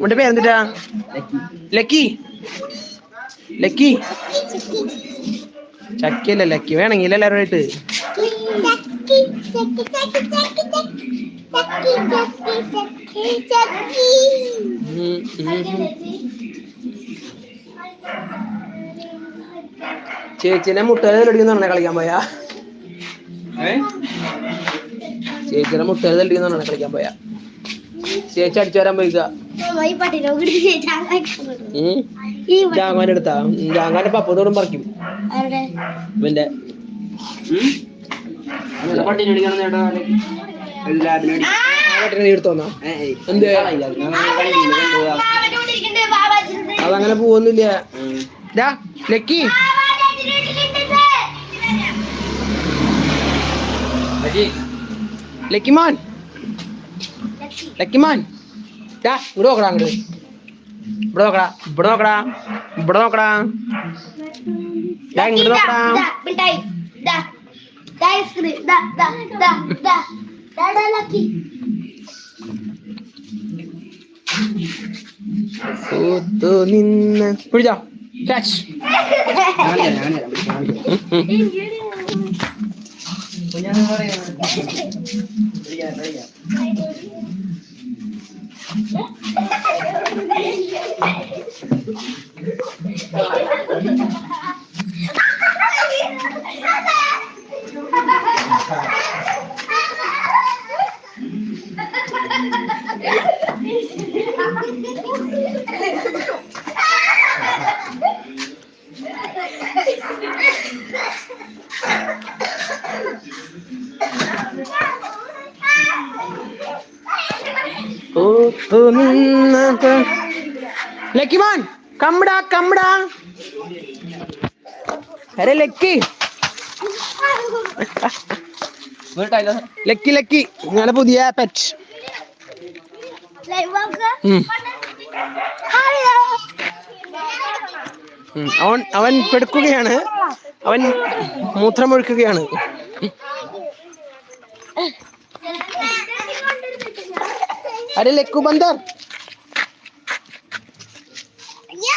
ഉന്റെ പേരെന്തിട്ടാ Lucky Lucky ചക്കിയല്ല Lucky വേണമെങ്കിൽ എല്ലാവരും ആയിട്ട് മുട്ടയിൽ. ചേച്ചിനെ മുട്ടേതടിക്കുന്ന കളിക്കാൻ പോയാ. ചേച്ചിനെ മുട്ടേതടിക്കുന്ന കളിക്കാൻ പോയാ. ചേച്ചി അടിച്ചു വരാൻ പോയിക്ക ജാങ്ങാന്റെ അടുത്താ. ജാങ്ങാന്റെ പപ്പത്തോടും പറിക്കും. ഇവന്റെ. പട്ടിനെ എടുത്തോന്നാ എന്ത് അതങ്ങനെ പോവൊന്നുമില്ല. ലക്കി. ലക്കിമാൻ. ലക്കിമാൻ. ഡാ ഇവിടെ നോക്കടാ അങ്ങോട്ട് ഇവിടെ നോക്കടാ ഇവിടെ നോക്കടാ ഇവിടെ നോക്കടാ. ഡാ ഇങ്ങോട്ട് നോക്കടാ. കൂത്തു നിന്ന് പിടിച്ചോ ക്യാച്ച് കൂത്തു നിന്ന് ലക്കിമാൻ കമ്മടാ അരെ ലക്കി. Lucky Lucky. നിങ്ങളുടെ പുതിയ പെറ്റ് അവൻ അവൻ പെടുക്കുകയാണ്. അവൻ മൂത്രമൊഴുക്കുകയാണ് അരെ ലക്കു ബന്ദർ.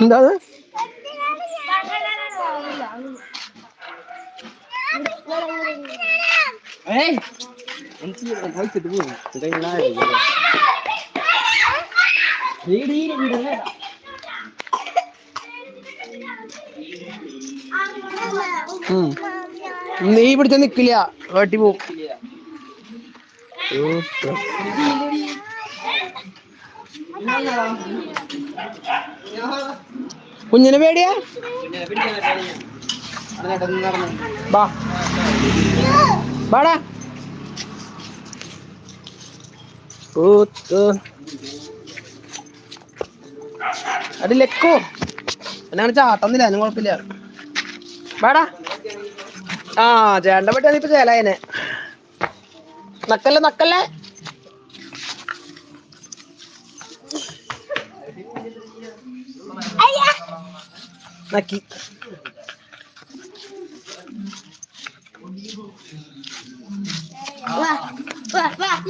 എന്താ. നീ പിടിച്ച നിക്കില്ല. വെട്ടി പോവും. ഓ, കുഞ്ഞിനെ പേടിയാ? ബാടാ. പൂത്ത്. അത് ലെക്കോ. എന്നാണ് ചാട്ടൊന്നില്ല അതിനും കുഴപ്പമില്ല. ബാടാ. ആ ചേട്ടന്റെ പറ്റി ഇപ്പൊ ചേലായനെ. നക്കല്ലേ നക്കല്ലേ നക്കി.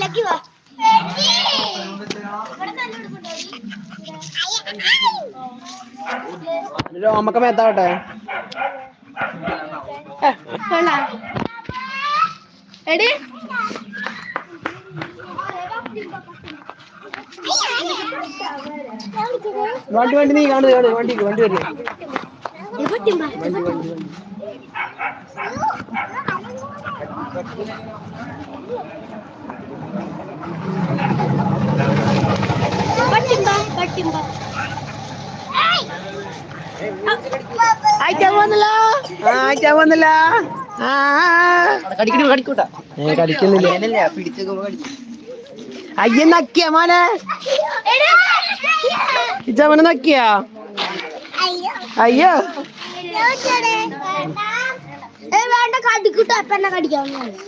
ലക്കി വാ. രോമൊക്കെ മേത്താവട്ടെ. എടി. വണ്ടി വണ്ടി നീ കാണുക കാണുക വണ്ടി വണ്ടി വരിക. ആയിട്ടാ വന്നില്ല. ആ അയച്ചാൻ വന്നില്ല. കടിക്കൂട്ടാ കടിക്കുന്നില്ല. കടിക്കും. അയ്യ നക്കിയ മോനെ. ഇച്ചമ്മനെ നക്കിയ? അയ്യോ. വേണ്ട കടിക്കൂട്ടോ അപ്പൊ എന്നെ കടിക്കാൻ ഊത്തു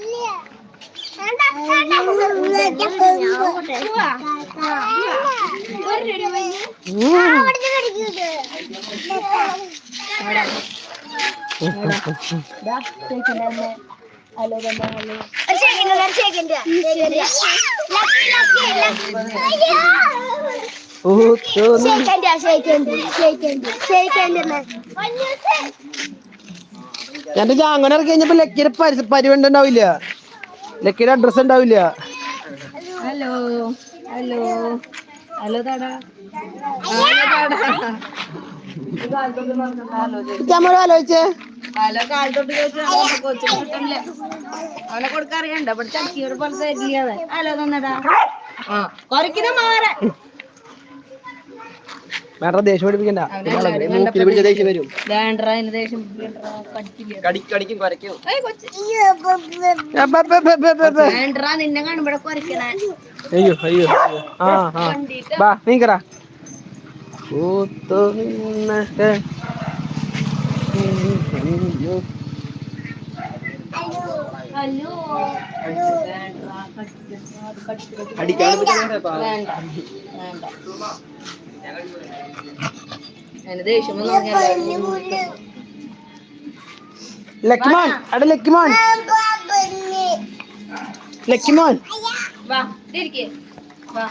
എന്റെ ജാങ്ങനെ ഇറക്കി കഴിഞ്ഞപ്പോ ലക്കിയുടെ പരിവണ്ട ഉണ്ടാവില്ല. ലക്കിയുടെ അഡ്രസ് ഉണ്ടാവില്ല. ഹലോ ഹലോ ഹലോ താടാ ഇച്ചമ്മ ആലോചിച്ചേ. ഹലോ കാലത്തോട്ട് ചോദിച്ചാൽ കൊച്ചു കിട്ടണില്ല? അവനെ കൊടുക്കറിയണ്ട ഇവിടെ ചക്കിയോട് പോലെ തരില്ലാതെ അലോ തന്നടാ ആ കുറയ്ക്കുന്ന മാറ. വേണ്ട ദേഷ്യം പഠിപ്പിക്കണ്ട മൂക്കിൽ പിടിച്ച ദേഷ്യം വരും. കടിക്കും കുരയ്ക്കും. അയ്യോ അയ്യോ ആ ആ. ബാ നീക്കറ ഊത്തു നിന്നൊക്കെ ഹലോ വേണ്ടടാ കടിക്കില്ല അടിക്കാൻ വേണ്ട വേണ്ട അതിന് ദേഷ്യം എന്ന് പറഞ്ഞാൽ ലക്കിമോൻ അവിടെ ലക്കിമോൻ. ലക്കിമോൻ. വാ ഇരിക്കേ. വാ.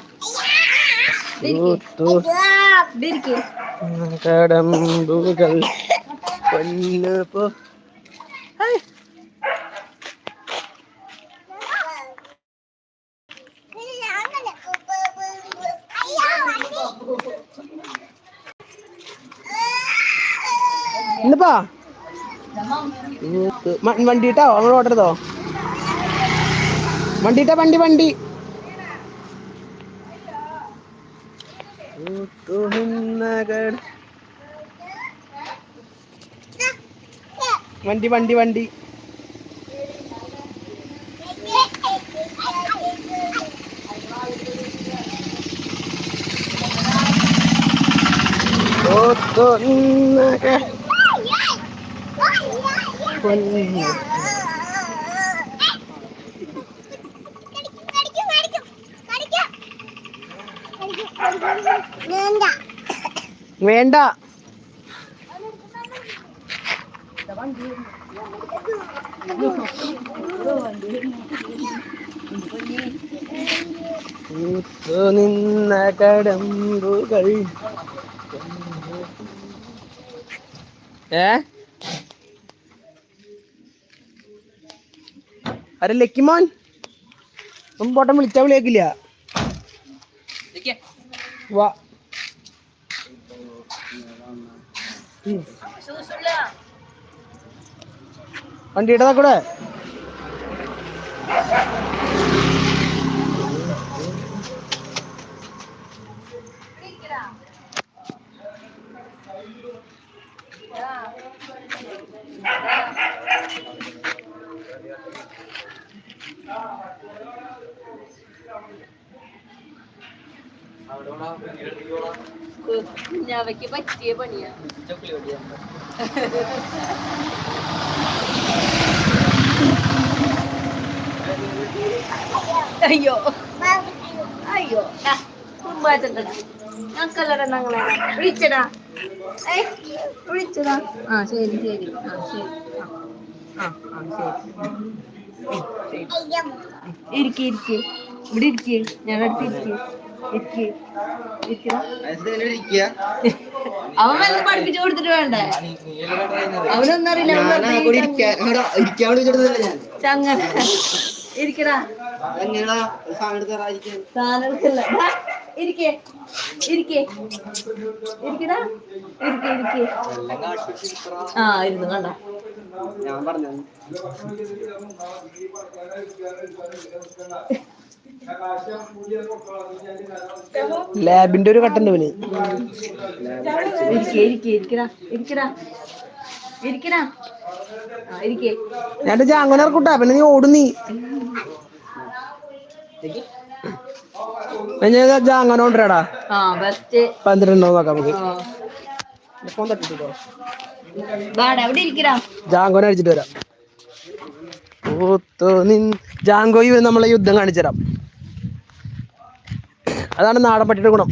ഇരിക്കേ പോ ഇന്നിപ്പാ? വണ്ടിയിട്ടോ? അങ്ങോട്ട് ഓട്ടരുതോ? വണ്ടിയിട്ടാ? വണ്ടി വണ്ടി. ഊത്തു വണ്ടി വണ്ടി വണ്ടി. വേണ്ട. നിന്ന കടമ്പുകൾ. ഏ? അരെ ലക്കിമോൻ? മുമ്പോട്ടം വിളിച്ചാ വിളിയാക്കില്ല. വാ. ഉം. വണ്ടിയുടെ കുഞ്ഞാവയ്ക്ക് പറ്റിയ പണിയാ അയ്യോ അയ്യോ കുമ്പാറ്റണ്ടടാ ഞങ്ങൾക്കല്ലടാ ഞങ്ങളെ വിളിച്ചടാ വിളിച്ചടാ ആ ശരി ശരി. ആ ശരി. ആ ശരി. ഇരിക്ക് ഇരിക്ക്. ഇവിടെ ഇരിക്കേ. ഞാൻ അടുത്ത് ഇരിക്ക്. അവൻ വല്ല പഠിപ്പിച്ചു കൊടുത്തിട്ട് വേണ്ടേ? അവനൊന്നും അറിയില്ല ചങ്ങല. ഇരിക്കടാ. എങ്ങനെയാ സാധനം എടുത്ത് തരാതിരിക്കാൻ സാധനം എടുക്കല്ല. ദാ, ഇരിക്കേ. ഇരിക്കേ. ഇരിക്കടാ. ഇരിക്കേ ഇരിക്കേ. ആ ഇരുന്നു കണ്ട. ഞാൻ പറഞ്ഞു ലാബിന്റെ ഒരു കട്ടൻ തോന്നി ഞാൻ അങ്ങനെ ഇറക്കൂട്ടാ പിന്നെ നീ ഓടുന്നീ ഞാൻ കൊണ്ടുവരാടാ. പന്ത്രണ്ടോ നോക്കാം നമുക്ക്. ഫോൺ തട്ടിട്ടോ ജാങ്കോനെ അടിച്ചിട്ട് വരാം. ഓത്തോ നിൻ ജാങ്കോ നമ്മളെ യുദ്ധം കാണിച്ചു തരാം അതാണ് നാടൻ പട്ടിയുടെ ഗുണം.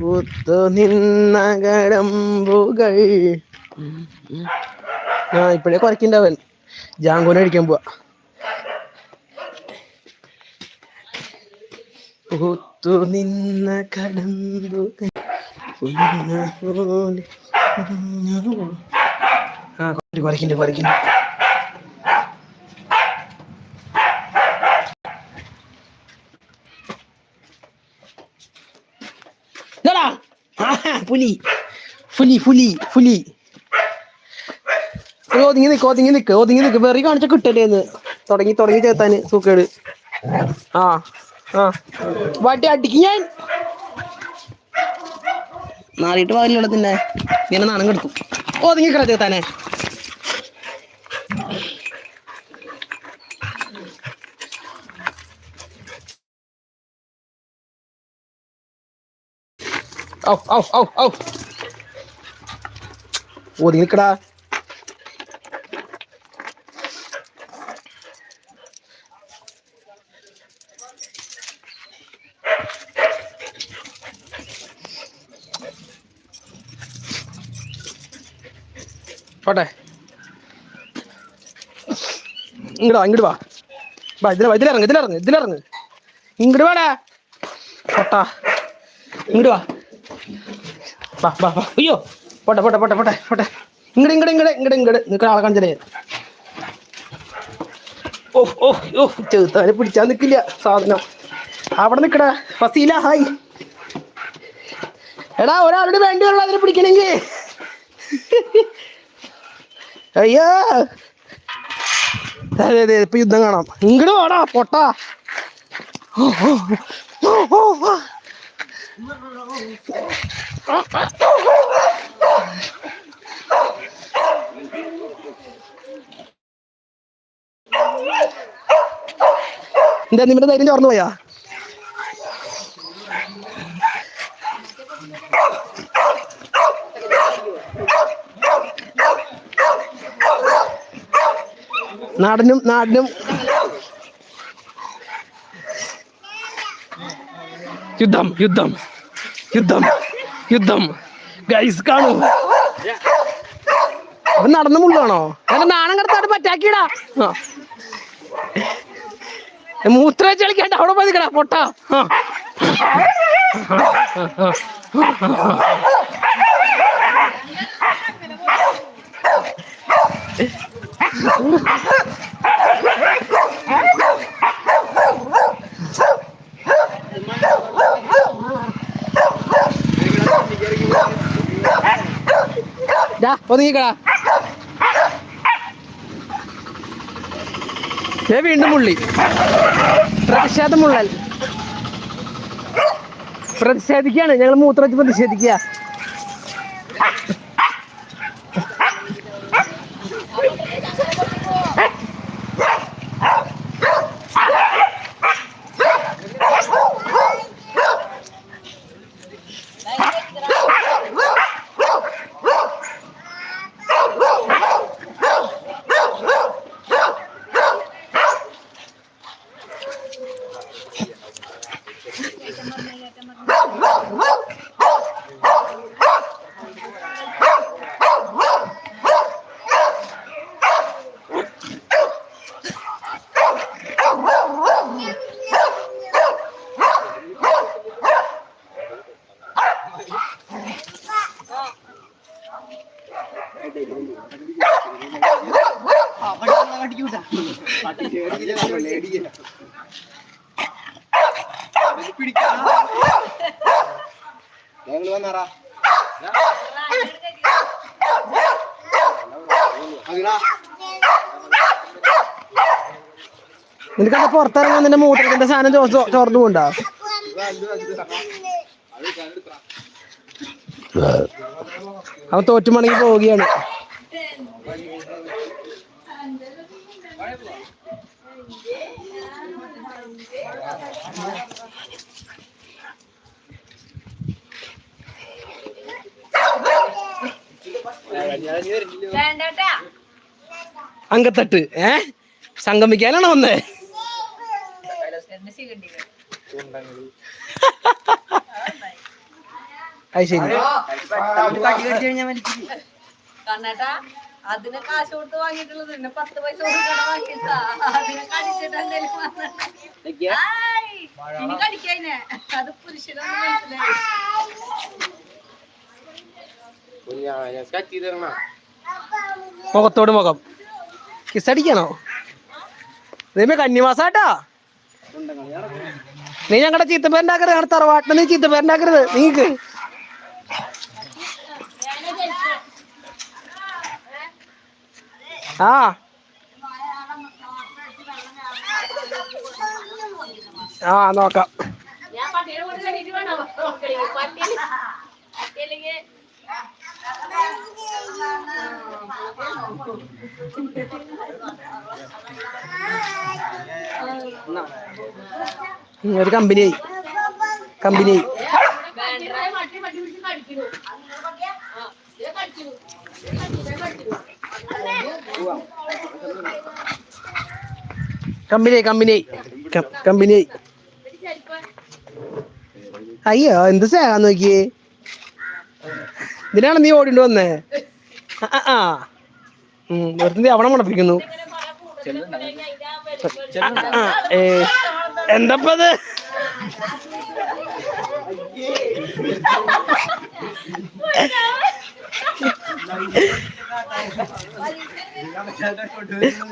പൂത്തു നിന്നകടമ്പുകൾ ആ ഇപ്പഴേ കുറയ്ക്കണ്ടവൻ ജാങ്കോനെ അടിക്കാൻ പോവാ. പൂത്തു നിന്ന കടമ്പുകൾ ആ കുറയ്ക്കണ്ട് കുറയ്ക്കണ്ട്. പുലി. പുലി പുലി പുലി. ഒതുങ്ങി നിക്ക് ഒതുങ്ങി നിക്ക് ഒതുങ്ങി നിക്ക്. വെറി കാണിച്ച കിട്ടല്ലേന്ന് തുടങ്ങി തുടങ്ങി ചേർത്താന് സൂക്കേട്. ആ ആ. വട്ടി അടിക്ക് ഞാൻ. പാലിലുള്ള തിന്നെ. ഇങ്ങനെ നാണം കെടുക്കും ഒതുങ്ങിക്കട ചേർത്താനെ. ഔ ഔ ഔ ഔ. ഒതുങ്ങി നിക്കടാ പോട്ടെ. ഇങ്ങട് വാ ഇങ്ങട് വാ. വാ ഇതില ഇതിലിറങ്ങ് ഇതിലിറങ്ങ് ഇതിലിറങ്ങ്. ഇങ്ങട് വാടാ. പൊട്ടാ. ഇങ്ങട് വാ. വാ വാ വാ. അയ്യോ പോട്ടെ പോട്ടെ പോട്ടെ പോട്ടെ പോട്ടെ. ഇങ്ങോട്ട് ഇങ്ങോട്ട് ഇങ്ങോട്ട് ഇങ്ങോട്ട് ഇങ്ങട്. നിൽക്കുന്ന ആളെ കാണിച്ചേ ഓ ഓ ഓ ചെറുത്താനെ പിടിച്ചാൽ നിൽക്കില്ല സാധനം. അവിടെ നിൽക്കടാ ഫസീല ഹായ്. എടാ ഒരാളോട് വേണ്ടി വേണ്ടിയുള്ള അതിനെ പിടിക്കണമെങ്കിൽ അയ്യോ. അതെ അതെ ഇപ്പൊ യുദ്ധം കാണാം. ഇങ്ങോട്ട് വാടാ പൊട്ടാ. ഓ, ഓ, ഓ, ഓ. എന്താ നിങ്ങളുടെ ധൈര്യം ചോർന്നു പോയാ? നാടിനും നാടിനും യുദ്ധം യുദ്ധം യുദ്ധം യുദ്ധം. ഗൈസ് കാണൂ. അവൻ നടന്ന മുള്ളാണോ? എന്നെ നാണം കിടത്താണ്ട് പറ്റാക്കിടാ മൂത്ര ചളിക്കാണ്ട് അവിടെ പോയി നിൽക്കടാ പൊട്ടാ. ദാ, ഒതുങ്ങിക്കടാ. ദേ വീണ്ടും മുള്ളി. പ്രതിഷേധ മുള്ളൽ. പ്രതിഷേധിക്കാണ് ഞങ്ങൾ മൂത്രച്ച് പ്രതിഷേധിക്കുക. ഞങ്ങൾ വന്നാറാ നിനക്കത് പുറത്തിറങ്ങാൻ നിന്റെ മൂത്രത്തിന്റെ സാധനം ചോർന്നു കൊണ്ടാ അവൻ തോറ്റുമണങ്ങി പോവുകയാണ്. അങ്കത്തട്ട് ഏ? സംഗമിക്കാനാണോ വന്നേ? അത് ശരി. കണ്ണേട്ടാ അതിന് കാശ് കൊടുത്ത് വാങ്ങിയിട്ടുള്ളത് പിന്നെ പത്ത് പൈസ അതിനെ കടിച്ചിട്ട് ഇനി കടിക്കതിനെ അത് പുരുഷനൊന്നും മനസ്സിലായി മുഖത്തോട് മുഖം. കിസടിക്കണോ ഇതേ കന്നിമാസാട്ടാ. നീ ഞങ്ങളുടെ ചീത്തപ്പേരുണ്ടാക്കരുത് ഞങ്ങളുടെ തറവാട്ടിന് നീ ചീത്തപ്പേരുണ്ടാക്കരുത് നീക്ക്. ആ. ആ നോക്കാം. ഒരു കമ്പനി ആയി കമ്പനി വേണോ പട്ടി പട്ടിയില്ലെങ്കിൽ ഉം, ഒരു കമ്പനിയായി കമ്പനിയായി പട്ടി പട്ടി പിടിച്ച് കടിക്കുന്നു കടിക്കുന്നു കമ്പനിയായി കമ്പനിയായി കം- കമ്പനിയായി അയ്യോ എന്ത് സ്നേഹാന്ന് നോക്കിയേ? ഇതിനാണ് നീ ഓടിണ്ട് വന്നേ? ആ, വെറുതെ അവിടെ മണപ്പിക്കുന്നു. എന്തപ്പത്?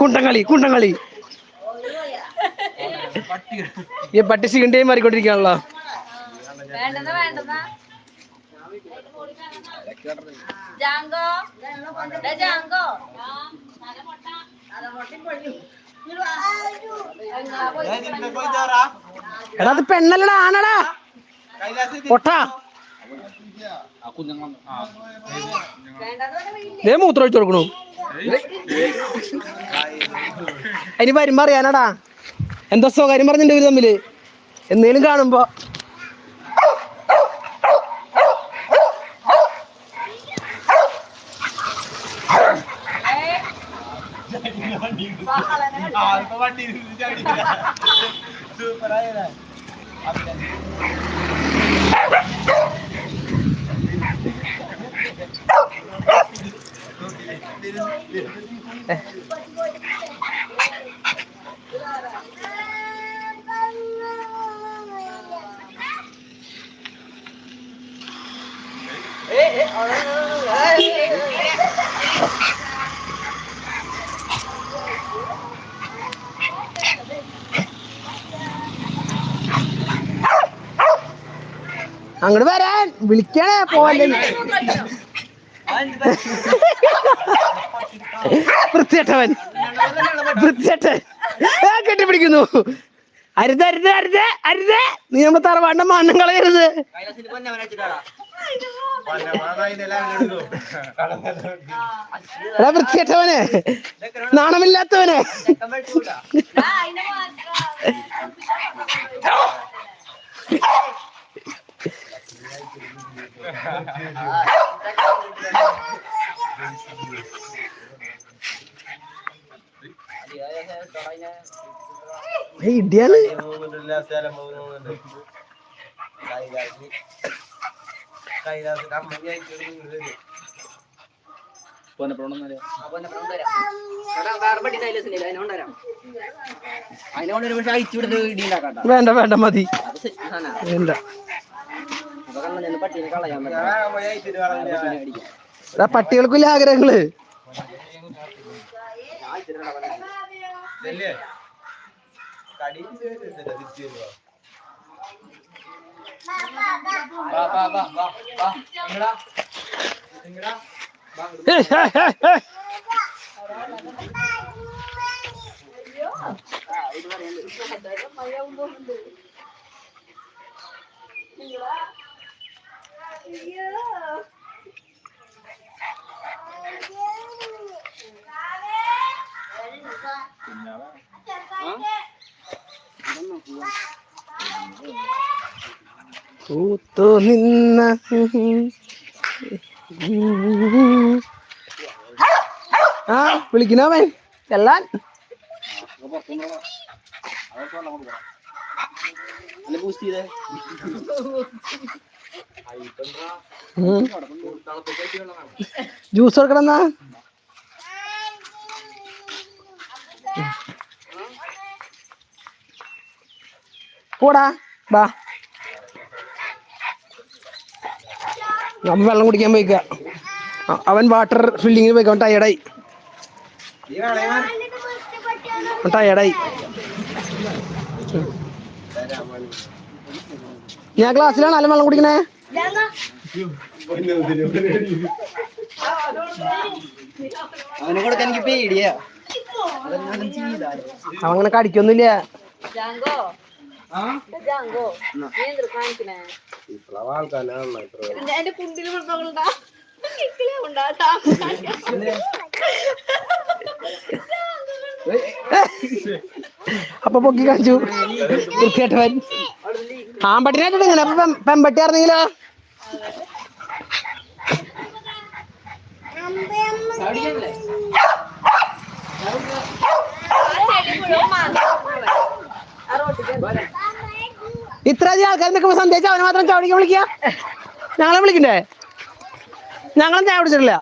കുണ്ടങ്ങളി കുണ്ടംകളി. ഈ പട്ടി സീണ്ടേ മാറിക്കൊണ്ടിരിക്കുകയാണല്ലോ. വേണ്ടതാ വേണ്ടതാ ജാങ്കോ. ദേ ജാങ്കോ. എടാ അത് പെണ്ണല്ലടാ ആണടാ. പൊട്ടാ. ദേ മൂത്രം ഒഴിച്ചു കൊടുക്കണു. അതിന് വരുമ്പോ അറിയാനടാ. എന്താ കാര്യം പറഞ്ഞിട്ടുണ്ട് ഇവർ തമ്മിൽ? എന്തേലും കാണുമ്പോ. അങ്ങോട്ട് വരാൻ. വിളിക്കണേ പോലെ വൃത്തിയട്ടവൻ വൃത്തിയട്ടൻ കെട്ടിപ്പിടിക്കുന്നു. അരുത് അരുത് അരുത് അരുത്. നീ നമ്മുടെ തറവാടിന്റെ മണ്ണം കളയരുത്. എടാ വൃത്തിയട്ടവനെ നാണമില്ലാത്തവനെ അതിനെ മാത്രം ഏയ് ഇടിയാണ് അതിനോട് ഒരു പക്ഷെ അയച്ചു വിടുന്നത് വേണ്ട വേണ്ട മതി. വേണ്ട. എടാ പട്ടികൾക്കില്ല ആഗ്രഹങ്ങൾ ഏയ്, ഏയ്, ഏയ്, ഏയ്. പൂത്തു നിന്ന ആ വിളിക്കണവൻ ചെല്ലാൻ. അല്ല ബൂസ്റ്റ് ചെയ്തേ. ജ്യൂസ് കൊടുക്കണം പോടാ ബാ നമ്മ വെള്ളം കുടിക്കാൻ പോയിക്ക. അവൻ വാട്ടർ ഫില്ലിങ്ങിന് പോയിക്ക അവൻ ടയർഡായി അവൻ ടയർഡായി ഞാൻ ക്ലാസ്സിലാണ് അല്ല വെള്ളം കുടിക്കണേ? അവനെ കൊടുക്കാൻ എനിക്ക് പേടിയാ അങ്ങനെ കടിക്കൊന്നുമില്ല. എന്റെ അപ്പൊ പൊക്കി കാണിച്ചു. വൃത്തിയായിട്ടവൻ ആമ്പട്ടിനായിട്ട് ഇങ്ങനെ. പെമ്പട്ടി ആയിരുന്നെങ്കിലോ? ഇത്ര അധികം ആൾക്കാർ നിൽക്കുമ്പോ സന്ദേശം അവനെ മാത്രം ചാവടിക്കാൻ വിളിക്കുക? ഞങ്ങളെ വിളിക്കണ്ടേ? ഞങ്ങളും ചായ വിളിച്ചിട്ടില്ല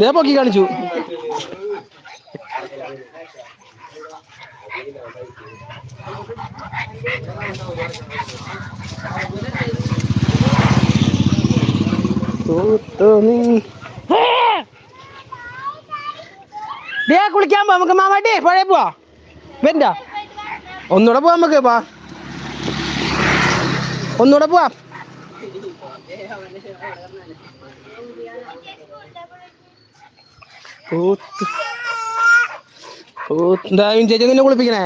ഞാൻ പൊക്കി കാണിച്ചു. ദേ കുളിക്കാൻ പോ നമുക്ക് മാമാട്ടി പഴയ പോവാ. വരണ്ട. ഒന്നുകൂടെ പോവാ നമുക്ക് പോ ഒന്നുകൂടെ പോവാ. കൂത്ത് എന്താ ചേച്ചി നിന്നെ കുളിപ്പിക്കണേ.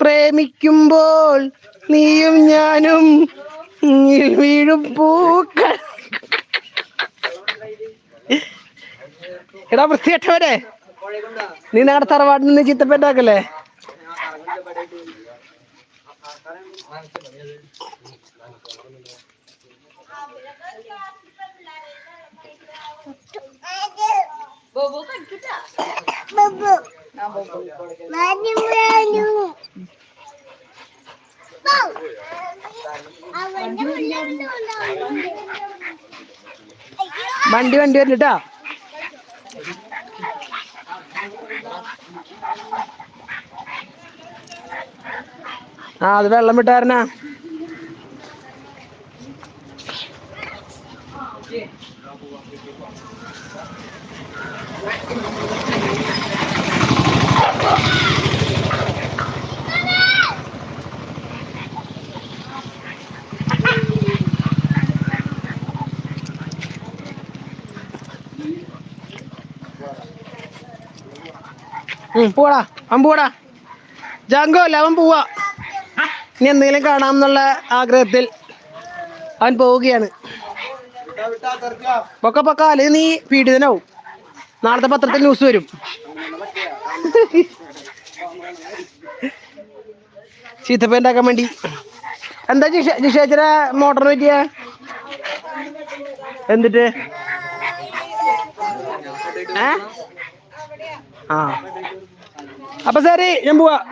പ്രേമിക്കുമ്പോൾ നീയും ഞാനും വീഴും പൂക്കൾ. എടാ വൃത്തികെട്ടവരെ. നീ ഞങ്ങളുടെ തറവാട്ടിൽ നിന്ന് ചിത്തപ്പെട്ടാക്കല്ലേ വണ്ടി വണ്ടി വരണ്ടാ ആ അത് വെള്ളം വിട്ടാരനാ ഉം, പോടാ അവൻ പോടാ. ജാങ്കോ അല്ല അവൻ പോവാ. ഇനി എന്തെങ്കിലും കാണാമെന്നുള്ള ആഗ്രഹത്തിൽ അവൻ പോവുകയാണ്. പൊക്ക പൊക്ക അല്ലെങ്കിൽ നീ പീഡിതനാവും. നാളത്തെ പത്രത്തിൽ ന്യൂസ് വരും. ചീത്തപ്പ ഉണ്ടാക്കാൻ വേണ്ടി. എന്താ ജിഷ ജിഷേച്ചര മോട്ടറിന് പറ്റിയ? എന്നിട്ട് ഏ? ആ. Apa sehari yang buat?